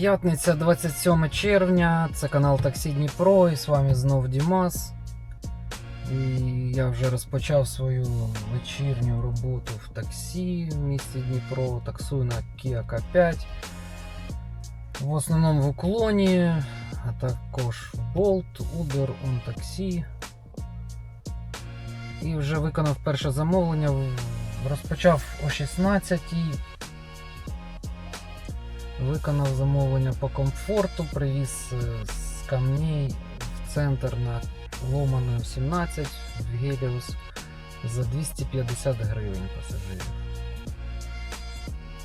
П'ятниця 27 червня, це канал Таксі Дніпро і з вами знов Дімас. І я вже розпочав свою вечірню роботу в таксі в місті Дніпро. Таксую на Kia K5. В основному в уклоні, а також Bolt, Uber, OnTaxi. І вже виконав перше замовлення. Розпочав о 16 Виконав замовлення по комфорту, привіз е, з камней в центр на Ломану 17 в Геліус за 250 гривень пасажирів.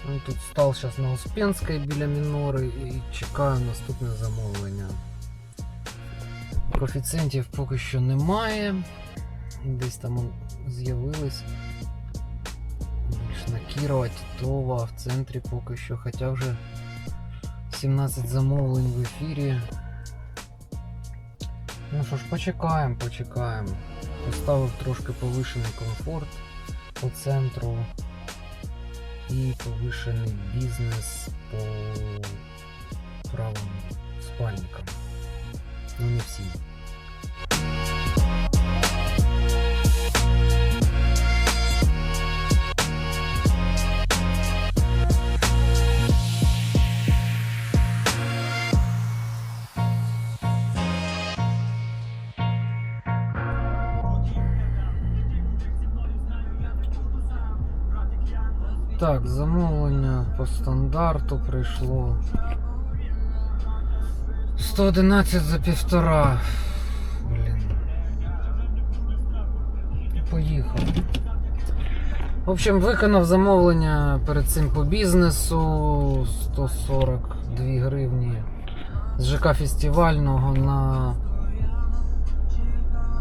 Ну, тут став зараз на Успенській біля Мінори і чекаю наступне замовлення. Коефіцієнтів поки що немає. Десь там з'явились. Більш на Кірова, Тітова, в центрі поки що, хоча вже 17 замовлень в ефірі. Ну що ж, почекаємо, почекаємо. Поставив трошки повишений комфорт по центру і повишений бізнес по правим спальникам. Ну не всі. Стандарту прийшло. 111 за півтора. Блін. Поїхав. В общем, виконав замовлення перед цим по бізнесу 142 гривні з ЖК фестивального на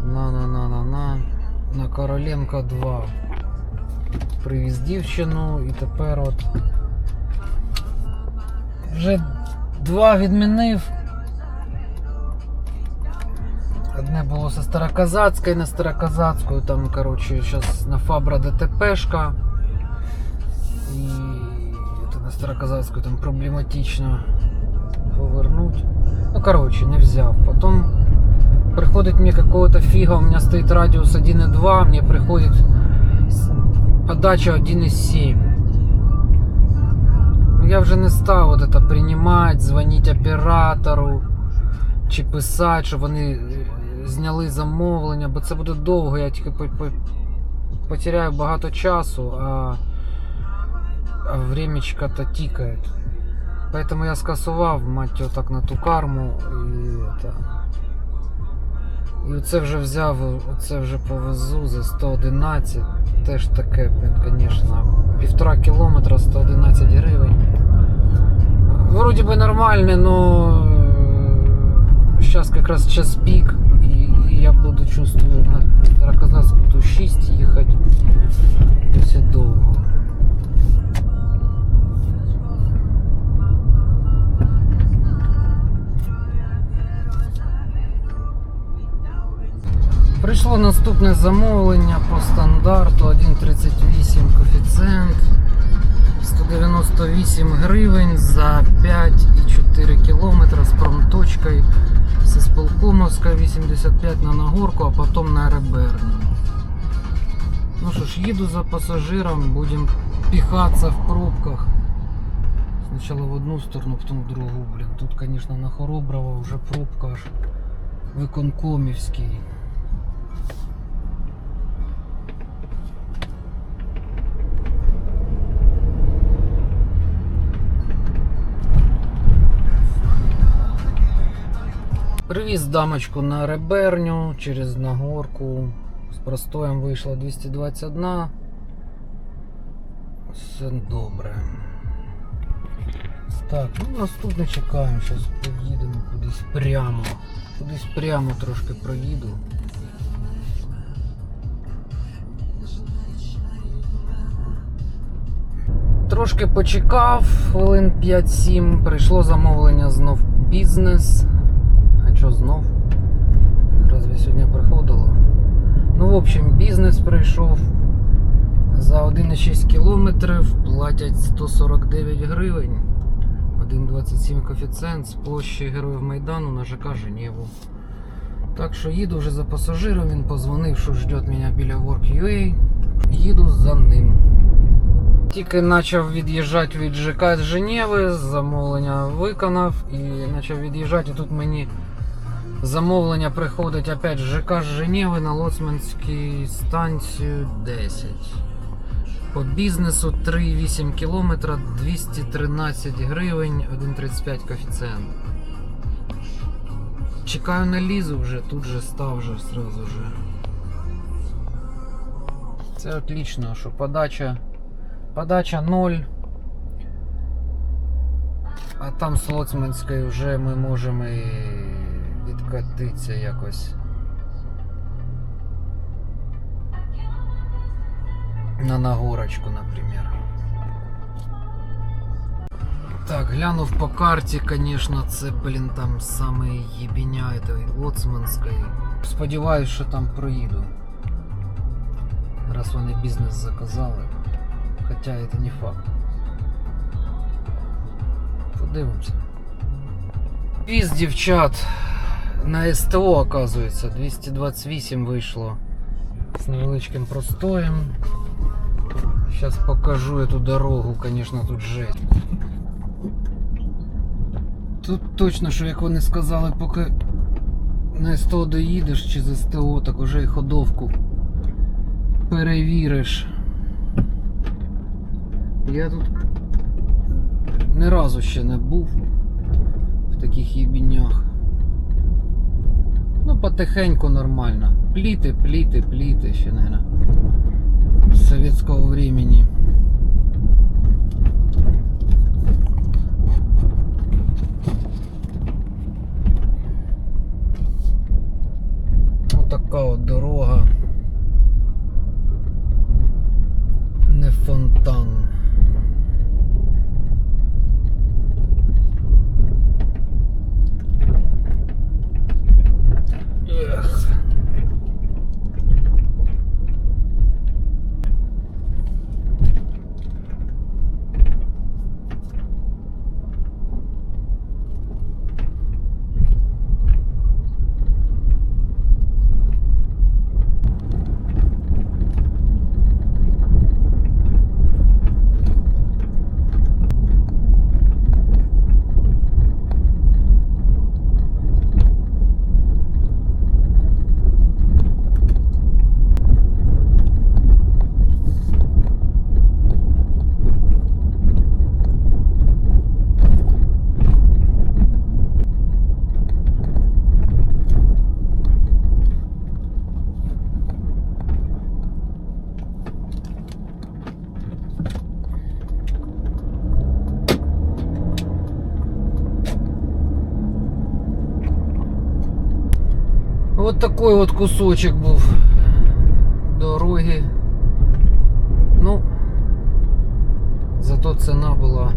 на на на на на на Короленко 2 привіз дівчину і тепер от вже два відмінив. Одне було со Староказацької, на Староказацькою, там, коротше, зараз на Фабра ДТПшка. І це на Староказацькую там проблематично повернуть. Ну, короче, не взяв. Потом приходит мне какого-то фига, у меня стоит радиус 1.2, мне приходит подача 1.7. Ну, Я вже не став от это приймати, дзвонити оператору чи писати, щоб вони е, зняли замовлення, бо це буде довго, я тільки по- по- потеряю багато часу, а, а времечко-то тікає. Поэтому я скасував, мать його так на ту карму і это. І оце вже взяв, оце вже повезу за 111. Теж таке, блін, звісно. Півтора кілометра 111 гривень. Вроді би нормально, но зараз якраз час пік, і, і я буду чувствую на Староказацьку ту 6 їхати досить довго. Прийшло наступне замовлення по стандарту 1,38 коефіцієнт. 198 гривень за 5,4 кілометра з промточкою. З Сполкомовська 85 на Нагорку, а потім на Реберну. Ну що ж, їду за пасажиром, будемо піхатися в пробках. Спочатку в одну сторону, потім в другу. Блін. Тут, звісно, на Хороброво вже пробка аж виконкомівський. Привіз дамочку на реберню через Нагорку. З простоєм вийшло 221. Все добре. Так, ну наступне чекаємо. Зараз поїдемо кудись прямо. Кудись прямо трошки проїду. Трошки почекав, хвилин 5-7. Прийшло замовлення знов бізнес. Що знов? Разве сьогодні приходило? Ну, в общем, бізнес прийшов за 1,6 кілометрів, платять 149 гривень. 1,27 коефіцієнт з площі Героїв Майдану на ЖК Женеву. Так що їду вже за пасажиром, він позвонив, що жде мене біля Work.ua. Їду за ним. Тільки почав від'їжджати від ЖК з Женеви, замовлення виконав і почав від'їжджати. І тут мені замовлення приходить опять з ЖК з Женеви на Лоцманській станцію 10. По бізнесу 3,8 км, 213 гривень, 1,35 коефіцієнт. Чекаю на лізу вже, тут же став вже сразу же. Це отлично, що подача. Подача 0. А там з Лоцманської вже ми можемо і відкатитися якось. На Нагорочку, например. Так, глянув по карті, конечно, це, блін, там саме этой Лоцманської. Сподіваюсь, що там проїду. Раз вони бізнес заказали. Хоча це не факт. Подивимося. Віз дівчат на СТО, оказується, 228 вийшло з невеличким простоєм. Сейчас покажу эту дорогу, конечно, тут жесть. Тут точно, що як вони сказали, поки на СТО доїдеш чи з СТО, так уже і ходовку перевіриш. Я тут ні разу ще не був в таких їбінях. Ну, потихеньку нормально. Пліти, пліти, пліти ще, наверное, з времени. Такой вот кусочек був дороги. Ну, зато ціна була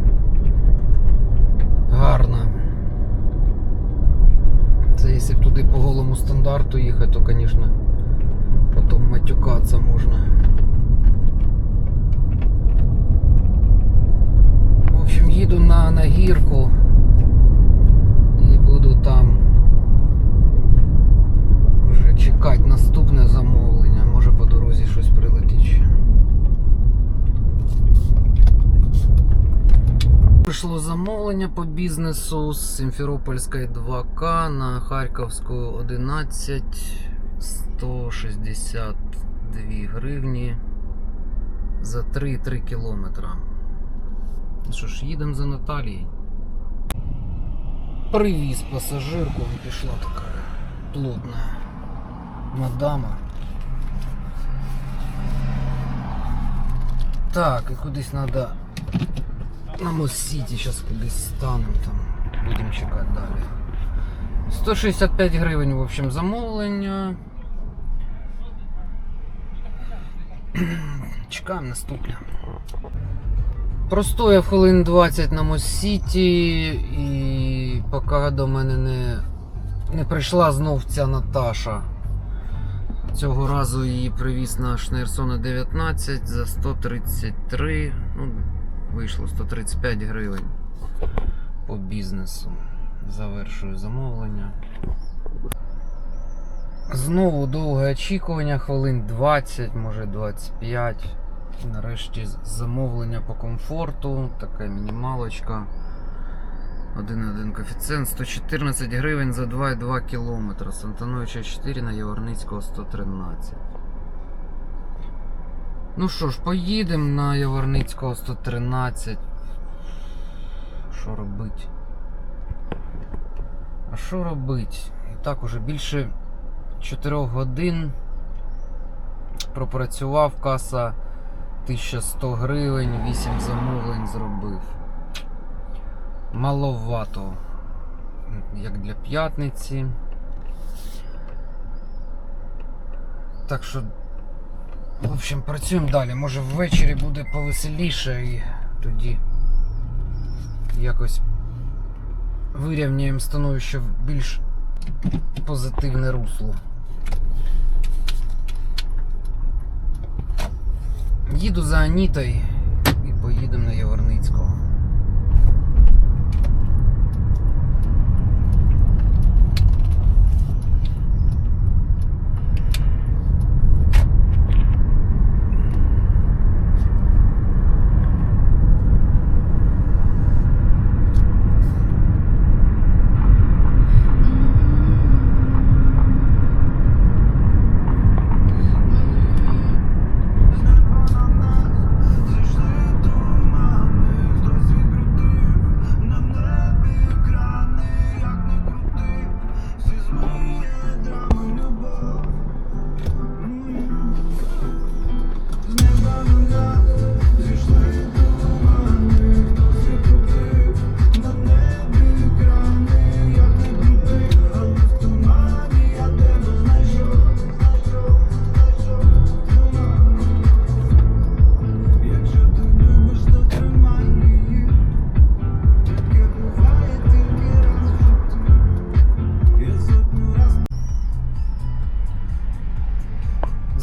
гарна. Це якщо б туди по голому стандарту їхати, то, звісно, потім матюкатися можна. В общем, їду на, на гірку і буду там чекати наступне замовлення. Може по дорозі щось прилетить. Прийшло замовлення по бізнесу з Сімферопольської 2К на Харківську 11 162 гривні за 3,3 кілометра. Ну Що ж, їдемо за Наталією. Привіз пасажирку, пішла така плотна мадама. Так, і кудись треба на Мост-Сіті зараз кудись станемо там. Будемо чекати далі. 165 гривень, в общем, замовлення. Чекаємо наступне. Простояв хвилин 20 на Мост-Сіті і поки до мене не, не прийшла знов ця Наташа. Цього разу її привіз на Шнейрсона 19 за 133. Ну, вийшло 135 гривень. по бізнесу. Завершую замовлення. Знову довге очікування, хвилин 20, може 25. Нарешті замовлення по комфорту, така мінімалочка. 1,1 коефіцієнт, 114 гривень за 2,2 км. Сантановича 4 на Яворницького 113. Ну що ж, поїдемо на Яворницького 113. Що робить? А що робить? І так уже більше 4 годин пропрацював каса 1100 гривень, 8 замовлень зробив. Маловато, як для п'ятниці. Так що, в общем, працюємо далі. Може ввечері буде повеселіше і тоді якось вирівняємо становище в більш позитивне русло. Їду за Анітою і поїдемо на Яворницького.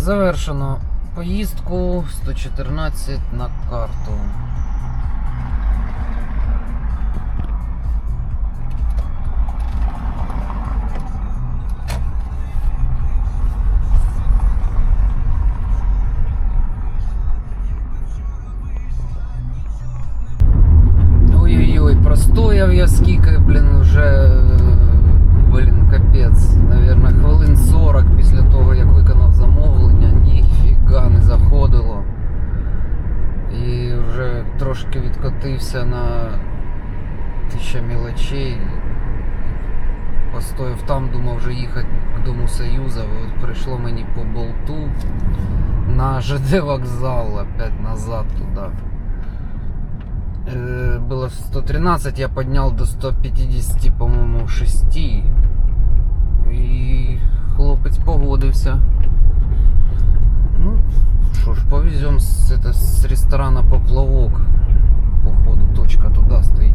Завершено поїздку 114 на карту. трошки відкотився на тисяча мілочей. Постояв там, думав вже їхати к Дому Союза. От прийшло мені по болту на ЖД вокзал опять назад туди. Э, было 113, я поднял до 150, по-моему, 6. І хлопець погодився. Ну, що ж, повезем з, это, з ресторана поплавок. Точка туди стоїть.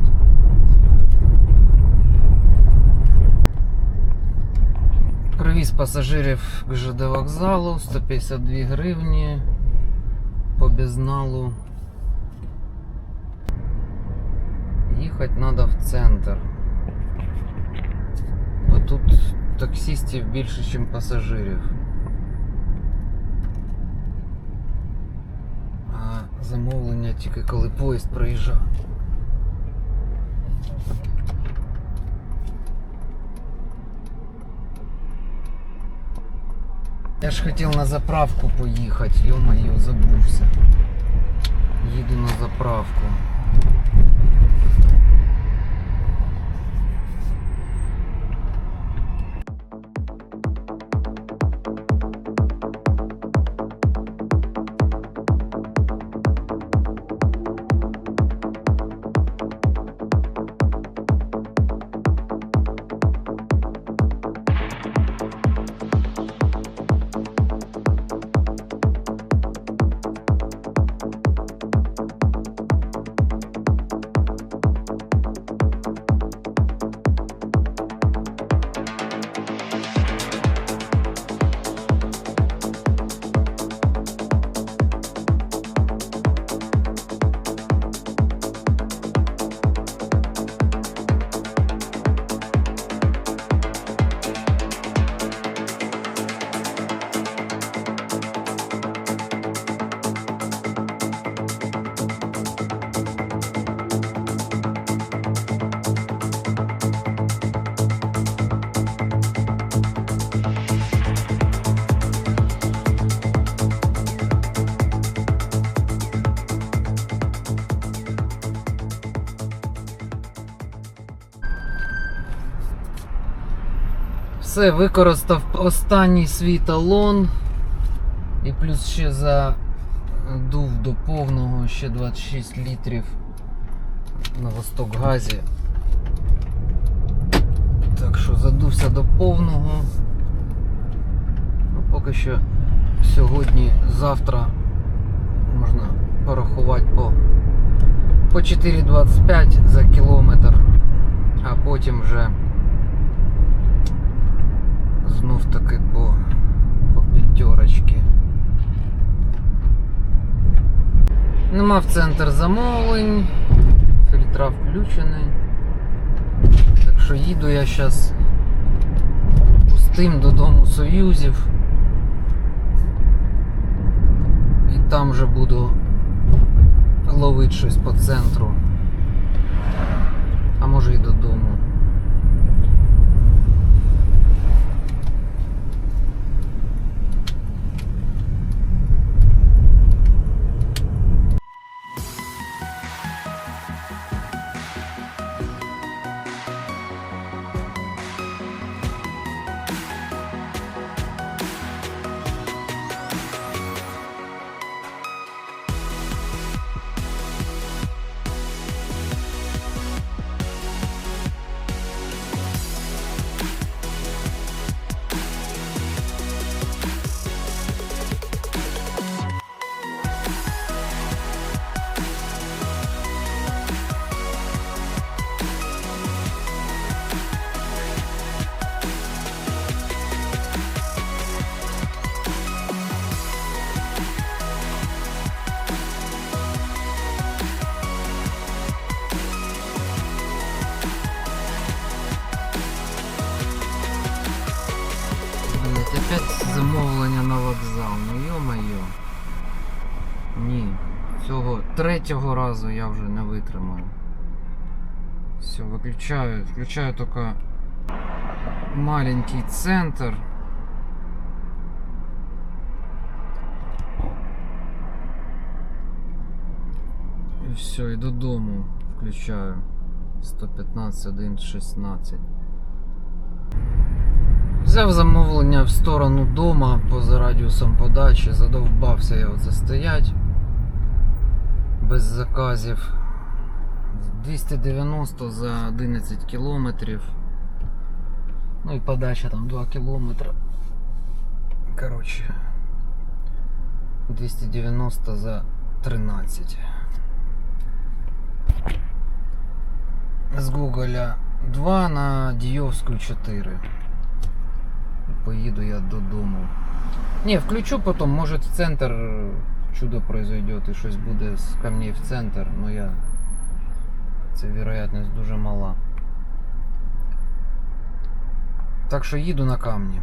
Привіз пасажирів к ЖД вокзалу 152 гривні по безналу. Їхати треба в центр. Бо тут таксистів більше, ніж пасажирів. А замовлення тільки коли поїзд проїжджав. Я ж хотів на заправку поїхати, йо-моє, забувся. Їду на заправку. Все, використав останній свій талон. І плюс ще задув до повного ще 26 літрів на Восток газі. Так що задувся до повного. Ну, поки що сьогодні, завтра можна порахувати по, по 4,25 за кілометр, а потім вже знов таки по, по п'ятерочки. Нема в центр замовлень, фільтра включений. Так що їду я зараз пустим додому союзів. І там вже буду ловити щось по центру. Третього разу я вже не витримаю. Все, виключаю. Включаю тільки маленький центр. І все, і додому включаю. 115, 1.16. Взяв замовлення в сторону дома поза радіусом подачі, задовбався я оце стоять без заказів. 290 за 11 кілометрів. Ну і подача там 2 кілометри. Коротше. 290 за 13. З Гоголя 2 на Дійовську 4. Поїду я додому. Не, включу потом, может в центр э, чудо произойдет и щось буде з камней в центр, но я. Це вероятність дуже мала. Так що їду на камні.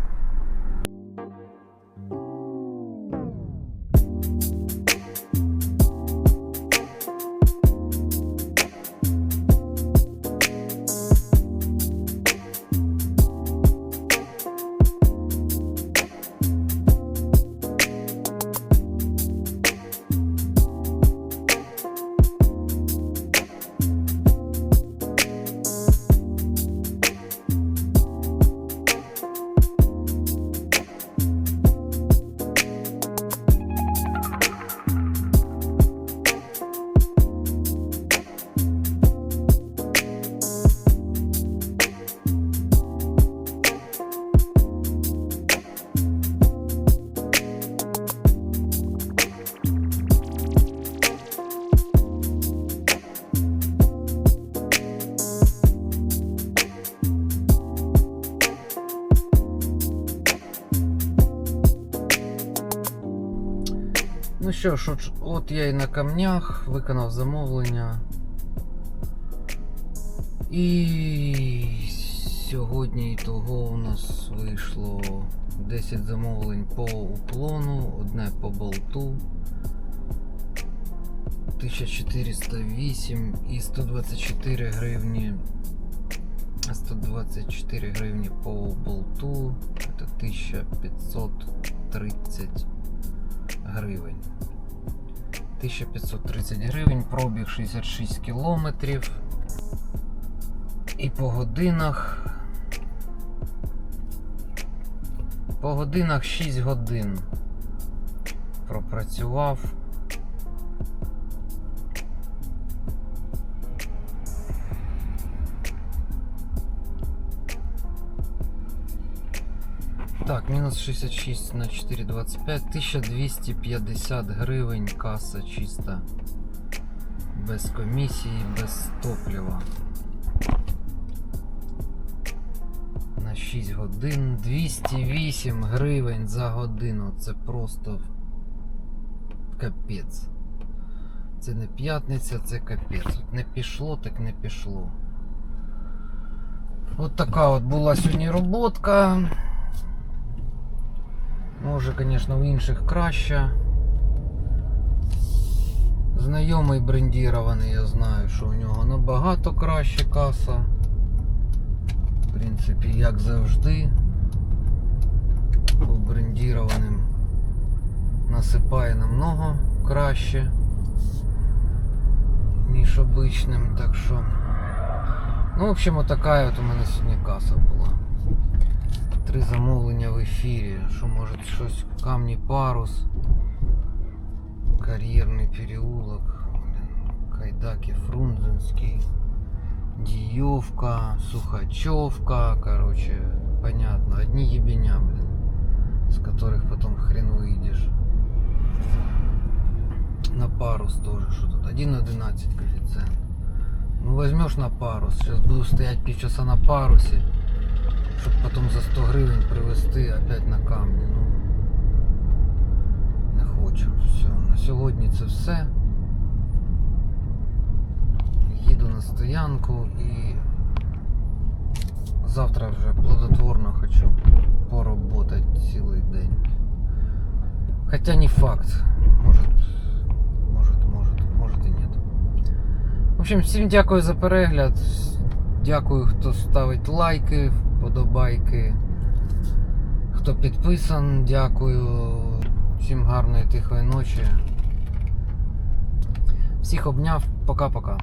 Що ж, от, я і на камнях виконав замовлення. І сьогодні того у нас вийшло 10 замовлень по уклону, одне по болту. 1408 і 124 гривні. 124 гривні по болту. Це 1530 гривень. 1530 гривень, пробіг 66 кілометрів. І по годинах По годинах 6 годин пропрацював. Так, мінус 66 на 4,25, 1250 гривень, каса чиста. Без комісії, без топлива. На 6 годин 208 гривень за годину. Це просто капець. Це не п'ятниця, це капець. От не пішло, так не пішло. От така от була сьогодні роботка. Може, звісно, в інших краще. Знайомий брендірований, я знаю, що у нього набагато краще каса. В принципі, як завжди. По брендірованим насипає намного краще, ніж обичним, так що. Ну, в общем, отака от у мене сьогодні каса була. Три замовлення в ефірі. Що може щось камні парус. Кар'єрний переулок. блін, Кайдаки Фрунзенський. Діївка, Сухачевка, короче, понятно. Одни ебеня, блин, с которых потом хрен выйдешь. На парус тоже, что тут? 1.11 коэффициент. Ну возьмешь на парус, сейчас буду стоять півчаса на парусі, Щоб потом за 100 гривень привезти опять на камні. Ну, не хочу. Все. На сьогодні це все. Їду на стоянку і завтра вже плодотворно хочу поработати цілий день. Хоча не факт. Может, может, может, может і нет. В общем, всім дякую за перегляд. Дякую, хто ставить лайки, вподобайки. Хто підписан, дякую. Всім гарної тихої ночі. Всіх обняв. Пока-пока.